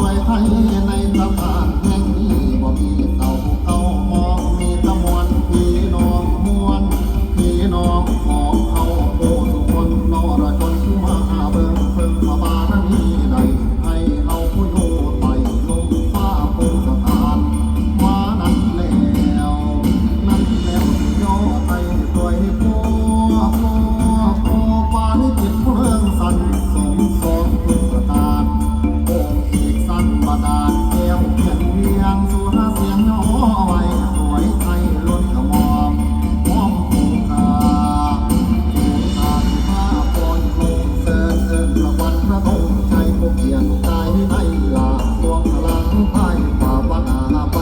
我爱。 ปรดแก้วเขียนเวียนสุรเสียงน้อยสวยไทยล้นกระหม่อมมอมคงคาคงคาผ้าปนคงเสิร์เสิร์ประวันพระองค์ใจพวกเขียนให้ไหลลาดวงพลังใต้ฝ่าวนอาบ